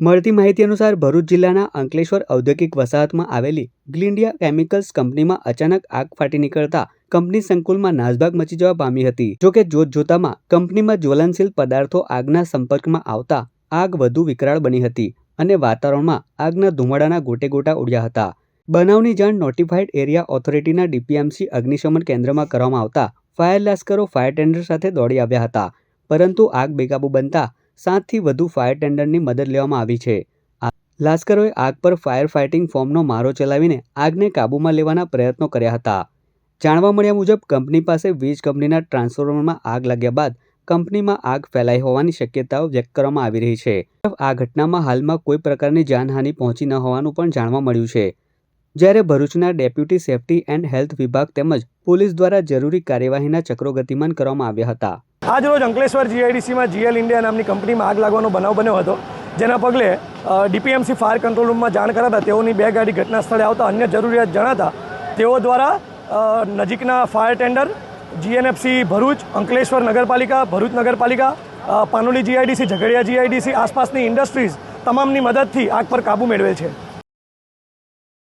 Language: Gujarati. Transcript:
મળતી માહિતી અનુસાર ભરૂચ જિલ્લાના અંકલેશ્વર ઔદ્યોગિક વસાહતમાં આવેલી ગ્લિન્ડિયા કેમિકલ્સ કંપનીમાં અચાનક આગ ફાટી નીકળતા કંપની સંકુલમાં નાસભાગ મચી જવા પામી હતી. જોકે જોત જોતામાં કંપનીમાં જ્વલનશીલ પદાર્થો આગના સંપર્કમાં આવતા આગ વધુ વિકરાળ બની હતી અને વાતાવરણમાં આગના ધુમાડાના ગોટે ગોટા ઉડ્યા હતા. બનાવની જાણ નોટિફાઈડ એરિયા ઓથોરિટીના ડીપીએમસી અગ્નિશમન કેન્દ્રમાં કરવામાં આવતા ફાયર લાશ્કરો ફાયર ટેન્ડર સાથે દોડી આવ્યા હતા. પરંતુ આગ બેકાબુ બનતા સાતથી વધુ ફાયર ટેન્ડરની મદદ લેવામાં આવી છે. લાશ્કરોએ આગ પર ફાયર ફાઇટિંગ ફોર્મનો મારો ચલાવીને આગને કાબૂમાં લેવાના પ્રયત્નો કર્યા હતા. જાણવા મળ્યા મુજબ, કંપની પાસે વીજ કંપનીના ટ્રાન્સફોર્મરમાં આગ લાગ્યા બાદ કંપનીમાં આગ ફેલાઈ હોવાની શક્યતાઓ વ્યક્ત કરવામાં આવી રહી છે. આ ઘટનામાં હાલમાં કોઈ પ્રકારની જાનહાનિ પહોંચી ન હોવાનું પણ જાણવા મળ્યું છે. જ્યારે ભરૂચના ડેપ્યુટી સેફટી એન્ડ હેલ્થ વિભાગ તેમજ પોલીસ દ્વારા જરૂરી કાર્યવાહીના ચક્રો ગતિમાન કરવામાં આવ્યા હતા. આજ રોજ અંકલેશ્વર જીઆઈડીસીમાં જીએલ ઇન્ડિયા નામની કંપનીમાં આગ લાગવાનો બનાવ બન્યો હતો, જેના પગલે ડીપીએમસી ફાયર કંટ્રોલ રૂમમાં જાણ કરાતા તેઓની બે ગાડી ઘટના સ્થળે આવતા અન્ય જરૂરિયાત જણાતા તેઓ દ્વારા નજીકના fire tender GNFC Bharuch, Ankleshwar નગરપાલિકા, ભરૂચ નગરપાલિકા પાનોલી જીઆઈડીસી ઝઘડિયા જીઆઈડીસી આસપાસની ઇન્ડસ્ટ્રીઝ તમામની મદદથી આગ પર કાબૂ મેળવેલ છે.